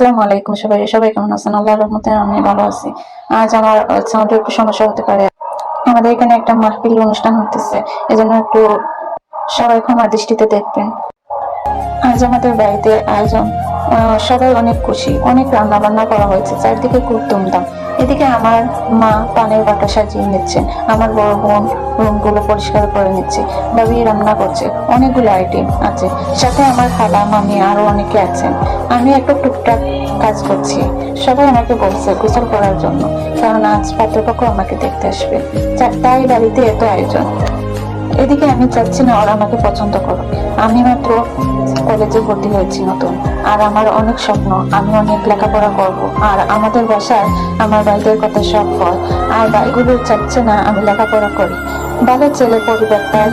আসসালামু আলাইকুম সবাই। সবাই কেমন আছেন? আল্লাহ রহমতে আমি ভালো আছি। আজ আমার সাউন্ডের একটু সমস্যা হতে পারে। আমাদের এখানে একটা মাহফিল অনুষ্ঠান হতেছে। এজন্য একটু সবাই ক্ষমা দৃষ্টিতে দেখবেন। আজ আমাদের বাড়িতে আয়োজন। সবাই অনেক খুশি। অনেক রান্না বান্না করা হয়েছে। চারদিকে খুব ধুমধাম। এদিকে আমার মা পানের বাটা সাজিয়ে নিচ্ছেন আমার বড় বোন রুমগুলো পরিষ্কার করে নিচ্ছে। বাবি রান্না করছে। অনেকগুলো আইটেম আছে। সাথে আমার খালা মামি আরও অনেকে আছেন। আমি একটু টুকটাক কাজ করছি। সবাই আমাকে বলছে গোসল করার জন্য। কারণ আজ পাত্রপক্ষ আমাকে দেখতে আসবে। তাই বাড়িতে এত আয়োজন। এদিকে আমি চাচ্ছি না ওরা আমাকে পছন্দ করো আমি মাত্র কলেজে ভর্তি হয়েছি নতুন। আর আমার অনেক স্বপ্ন, আমি অনেক লেখাপড়া করব। আর আমাদের বাসায় আমার ভাইদের কথা সব হয়। আর ভাইগুলো চাচ্ছে না আমি লেখাপড়া করি। ভালো ছেলে পরিবারটায়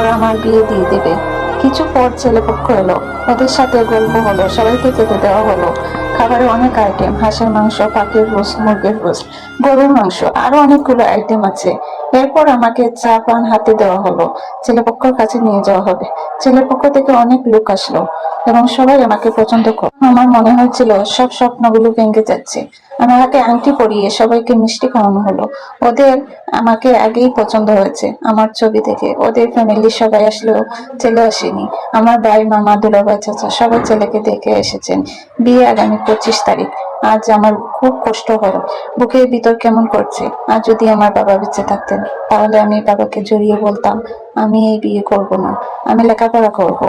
ওরা আমার বিয়ে দিয়ে দেবে। কিছু পর ছেলে পক্ষ এলো। ওদের সাথে গল্প হলো, সবাইকে খেতে দেওয়া হলো। খাবারে অনেক আইটেম হাঁসের মাংস পাখির রোস্ট মুরগির রোস্ট গরুর মাংস, আরও অনেকগুলো আইটেম আছে। এরপর আমাকে চা পান হাতে দেওয়া হলো। ছেলেপক্ষের কাছে নিয়ে যাওয়া হবে। ছেলেপক্ষ থেকে অনেক লোক আসলো এবং সবাই আমাকে পছন্দ করে আমার মনে হয়েছিল সব স্বপ্নগুলো ভেঙে যাচ্ছে। আমি আমাকে আংটি পরিয়ে সবাইকে মিষ্টি খাওয়ানো হলো। ওদের আমাকে আগেই পছন্দ হয়েছে আমার ছবি দেখে। ওদের ফ্যামিলির সবাই আসলেও ছেলে আসেনি। আমার ভাই, মামা, দুলাভাই, চাচা সবাই ছেলেকে দেখে এসেছেন। বিয়ে আগামী পঁচিশ তারিখ। আজ আমার খুব কষ্ট হলো। বুকের ভিতর কেমন করছে? আর যদি আমার বাবা বেঁচে থাকতেন, তাহলে আমি বাবাকে জড়িয়ে বলতাম, আমি এই বিয়ে করব না, আমি লেখাপড়া করব।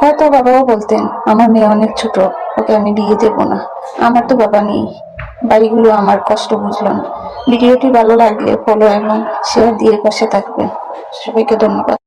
হয়তো বাবাও বলতেন, আমার মেয়ে অনেক ছোট, ওকে আমি বিয়ে দেব না। আমার তো বাবা নেই। বাড়িগুলো আমার কষ্ট বুঝলো না। ভিডিওটি ভালো লাগলে ফলো এবং শেয়ার দিয়ে পাশে থাকবেন। সবাইকে ধন্যবাদ।